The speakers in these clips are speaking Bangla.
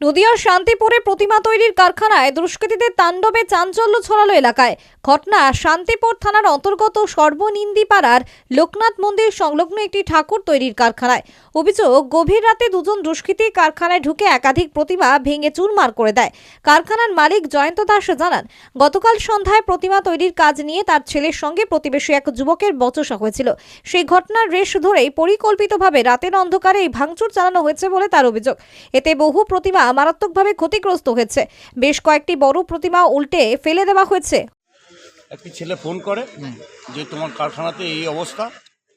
নদিয়ার শান্তিপুরে প্রতিমা তৈরির কারখানায় দুষ্কৃতীদের তাণ্ডবে চাঞ্চল্য ছড়ালো এলাকায়। ঘটনা শান্তিপুর থানার অন্তর্গত সর্বনিন্দিপাড়ার লোকনাথ মন্দির সংলগ্ন একটি ঠাকুর তৈরির কারখানায়। অভিযোগ, গভীর রাতে দুজন দুষ্কৃতী কারখানায় ঢুকে একাধিক প্রতিমা ভেঙে চুরমার করে দেয়। কারখানার মালিক জয়ন্ত দাস জানান, গতকাল সন্ধ্যায় প্রতিমা তৈরির কাজ নিয়ে তার ছেলের সঙ্গে প্রতিবেশী এক যুবকের বচসা হয়েছিল। সেই ঘটনার রেশ ধরেই পরিকল্পিতভাবে রাতের অন্ধকারে এই ভাঙচুর চালানো হয়েছে বলে তার অভিযোগ। এতে বহু প্রতিমা মারাত্মকভাবে ক্ষতিগ্রস্ত হয়েছে। বেশ কয়েকটি বড় প্রতিমা উল্টে ফেলে দেওয়া হয়েছে। একটি ছেলে ফোন করে যে তোমার কারখানাতে এই অবস্থা,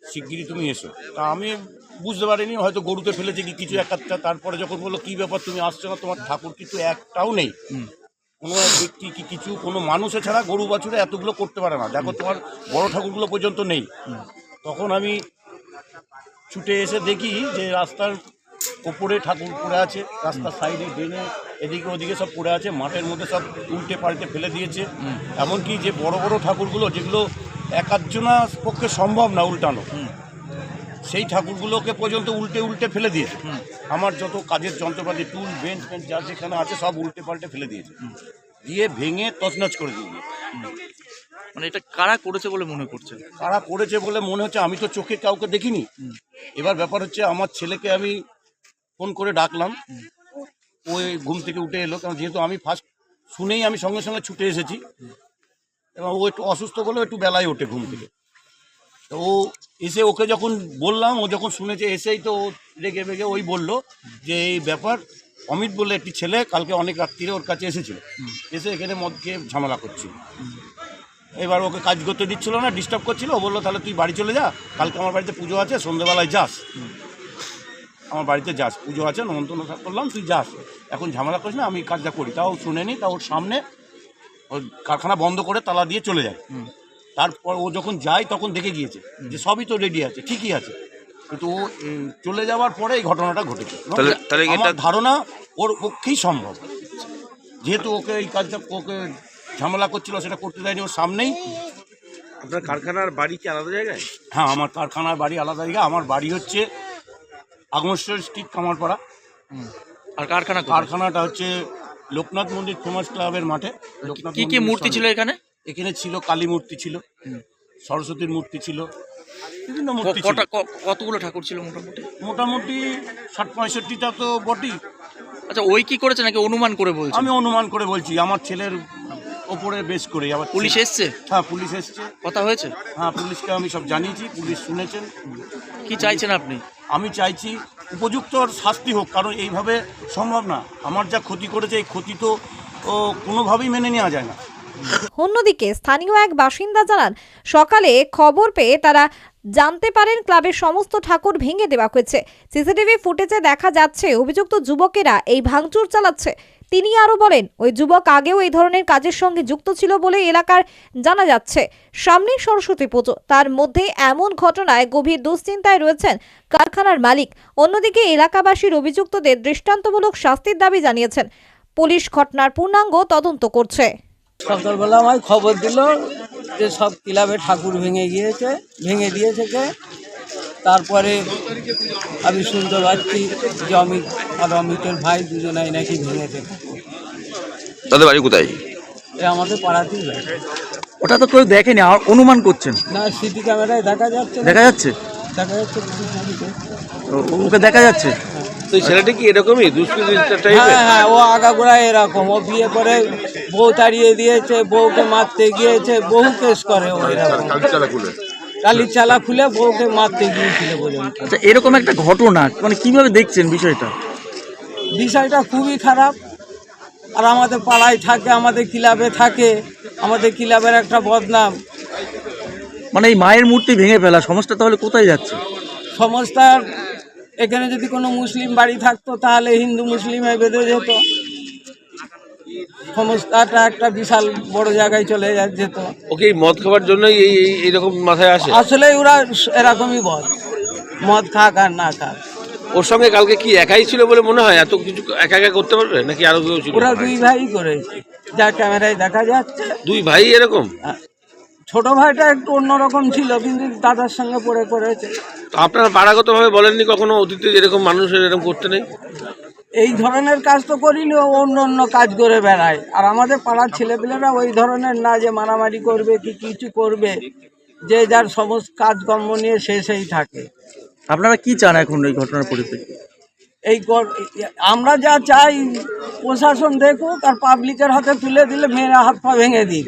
শিগগিরই তুমি এসো। তা আমি বুঝতে পারিনি, হয়তো গরুতে ফেলেছে কি কিছু একটা তারপরে যখন বলল, কী ব্যাপার তুমি আসছো না? তোমার ঠাকুর কিছু একটাও নেই। কোনো ব্যক্তি কি কিছু, কোনো মানুষ ছাড়া গরু বাছুরে এতগুলো করতে পারে না। দেখো, তোমার বড় ঠাকুরগুলো পর্যন্ত নেই। তখন আমি ছুটে এসে দেখি যে রাস্তার ওপরে ঠাকুর পড়ে আছে রাস্তার সাইডে ড্রেনে এদিকে ওদিকে সব পড়ে আছে মাঠের মধ্যে সব উল্টে পাল্টে ফেলে দিয়েছে। এমনকি যে বড় বড় ঠাকুরগুলো যেগুলো একাধজনার পক্ষে সম্ভব না উল্টানো সেই ঠাকুরগুলোকে পর্যন্ত উল্টে উল্টে ফেলে দিয়েছে। আমার যত কাজের যন্ত্রপাতি টুল বেঞ্চ বেঞ্চ যা যেখানে আছে সব উল্টে পাল্টে ফেলে দিয়েছে। দিয়ে ভেঙে তছনছ করে দিয়ে। মানে এটা কারা করেছে বলে মনে করছে? কারা করেছে বলে মনে হচ্ছে আমি তো চোখে কাউকে দেখিনি। এবার ব্যাপার হচ্ছে আমার ছেলেকে আমি ফোন করে ডাকলাম। ওই ঘুম থেকে উঠে এলো, কারণ যেহেতু আমি ফার্স্ট শুনেই আমি সঙ্গে সঙ্গে ছুটে এসেছি। এবং ও একটু অসুস্থ বলে একটু বেলায় ওঠে ঘুম থেকে। তো ও এসে ওকে যখন বললাম, ও যখন শুনেছে, এসেই তো ও রেগে বেগে ওই বলল যে, এই ব্যাপার, অমিত বলে একটি ছেলে কালকে অনেক রাত্রিরে ওর কাছে এসেছিল। এসে এখানে মদ খেয়ে ঝামেলা করছিল। এবার ওকে কাজ করতে দিচ্ছিল না ডিস্টার্ব করছিল। ও বলল, তাহলে তুই বাড়ি চলে যা, কালকে আমার বাড়িতে পুজো আছে সন্ধ্যেবেলায় যাস। আমার বাড়িতে যাস পুজো আছে নমন্তন্ন করলাম তুই যাস। এখন ঝামেলা করিস না আমি কাজটা করি। তাও শুনেনি তা ওর সামনে ওর কারখানা বন্ধ করে তালা দিয়ে চলে যায়। তারপর ও যখন যায় তখন দেখে গিয়েছে যে সবই তো রেডি আছে ঠিকই আছে। কিন্তু ও চলে যাওয়ার পরে এই ঘটনাটা ঘটেছে। এবং তাহলে- তাহলে এটা- আমার ধারণা ওর পক্ষেই সম্ভব। যেহেতু ওকে এই কাজটা ওকে ঝামেলা করছিল সেটা করতে দেয়নি ওর সামনেই। আপনার কারখানার বাড়ি কি আলাদা জায়গায়? হ্যাঁ আমার কারখানার বাড়ি আলাদা জায়গা আমার বাড়ি হচ্ছে আগমেশ্বর স্ট্রিট কামারপাড়া। আর কারখানা কোথায়? কারখানাটা হচ্ছে লোকনাথ মন্দির ফেমাস ক্লাবের মাঠে। লোকনাথ কি কি মন্দিরের মূর্তি সামনে। ছিল এখানে? এখানে ছিল কালী মূর্তি ছিল সরস্বতীর মূর্তি ছিল বিভিন্ন ক- মূর্তি ছিল। কটা ক- কতগুলো ঠাকুর ছিল মোটামুটি? মোটামুটি ষাট পঁয়ষট্টিটা তো বটেই। আচ্ছা ওই কি করেছে নাকি অনুমান করে বলছে? আমি অনুমান করে বলছি আমার ছেলের ওপরে বেশ করে আবার পুলিশ এসছে? হ্যাঁ পুলিশ এসছে। কথা হয়েছে? হ্যাঁ পুলিশকে আমি সব জানিয়েছি পুলিশ শুনেছেন। কি চাইছেন আপনি? আমি চাইছি উপযুক্ত শাস্তি হোক, কারণ এইভাবে সম্ভব না। আমার যা ক্ষতি করেছে, এই ক্ষতি তো কোনোভাবেই মেনে নেওয়া যায় না। অন্যদিকে স্থানীয় এক বাসিন্দা জানান, সকালে খবর পেয়ে তারা জানতে পারেন ক্লাবের সমস্ত ঠাকুর ভেঙে দেওয়া হয়েছে। সিসিটিভি ফুটেজে দেখা যাচ্ছে, অভিযুক্ত যুবকেরা এই ভাঙচুর চালাচ্ছে। তিনি আরও বলেন, ওই যুবক আগেও এই ধরনের কাজের সঙ্গে যুক্ত ছিল বলে এলাকার জানা যাচ্ছে। সামনে সরস্বতী পুজো, তার মধ্যে এমন ঘটনায় গভীর দুশ্চিন্তায় রয়েছেন কারখানার মালিক। অন্যদিকে এলাকাবাসীর অভিযুক্তদের দৃষ্টান্তমূলক শাস্তির দাবি জানিয়েছেন। পুলিশ ঘটনার পূর্ণাঙ্গ তদন্ত করছে। সকালবেলা আমায় খবর দিল যে সব ক্লাবে ঠাকুর ভেঙে গিয়েছে, ভেঙে দিয়েছে তারপরে আমি শুনতে পাচ্ছি যে অমিত আর অমিতের ভাই দুজনাই নাকি ভেঙেছে। তাদের বাড়ি কোথায় এ আমাদের পাড়াতেই বাড়ি। ওটা তো কেউ দেখেনি আর অনুমান করছেন না সিটি ক্যামেরায় দেখা যাচ্ছে না। দেখা যাচ্ছে দেখা যাচ্ছে। ও- ওকে দেখা যাচ্ছে তো এই ছেলেটা কি এরকমই দুষ্কৃতি হ্যাঁ টাইপের হ্যাঁ ও আগাগোড়া এরকম ও বিয়ে করে বউ তাড়িয়ে দিয়েছে বউকে মারতে গিয়েছে বহু কেস করে ও এরকম কালির চালা খুলে বউকে মারতে গিয়েছিল পর্যন্ত আচ্ছা এরকম একটা ঘটনা মানে কীভাবে দেখছেন বিষয়টা? বিষয়টা খুবই খারাপ। আর আমাদের পাড়ায় থাকে আমাদের ক্লাবে থাকে আমাদের ক্লাবের একটা বদনাম। মানে এই মায়ের মূর্তি ভেঙে ফেলা সমস্যা তাহলে কোথায় যাচ্ছে? সমস্যার এখানে যদি কোনো মুসলিম বাড়ি থাকতো তাহলে হিন্দু মুসলিমে বেঁধে যেত। সমস্যাটা একটা বিশাল বড় জায়গায় চলে যেত। ওকে এই মদ খাবার জন্যই এই এই- এইরকম মাথায় আসে? আসলে ওরা এরকমই বল। মদ খাক আর না খাক। ওর সঙ্গে কালকে কি একাই ছিল বলে মনে হয়? এত কিছু একা একা করতে পারবে? নাকি আরও কেউ ছিল? ওরা দুই ভাই করেছে। যা ক্যামেরায় দেখা যাচ্ছে। দুই ভাই এরকম? আহ, ছোট ভাইটা একটু অন্যরকম ছিল কিন্তু দাদার সঙ্গে পড়ে করেছে তো আপনারা পাড়াগত ভাবে বলেননি কখনো অতীতে এরকম মানুষ এরকম করতে নেই? এই ধরনের কাজ তো করিনি অন্য অন্য কাজ করে বেড়ায়। আর আমাদের পাড়ার ছেলেপেলেরা ওই ধরনের না যে মারামারি করবে কি কিছু করবে যে যার সমস্ত কাজকর্ম নিয়ে শেষেই থাকে। আপনারা কি চান এখন এই ঘটনার পরিপ্রেক্ষিতে? এই আমরা যা চাই প্রশাসন দেখুক আর পাবলিকের হাতে তুলে দিলে মেয়েরা হাত পা ভেঙে দিক।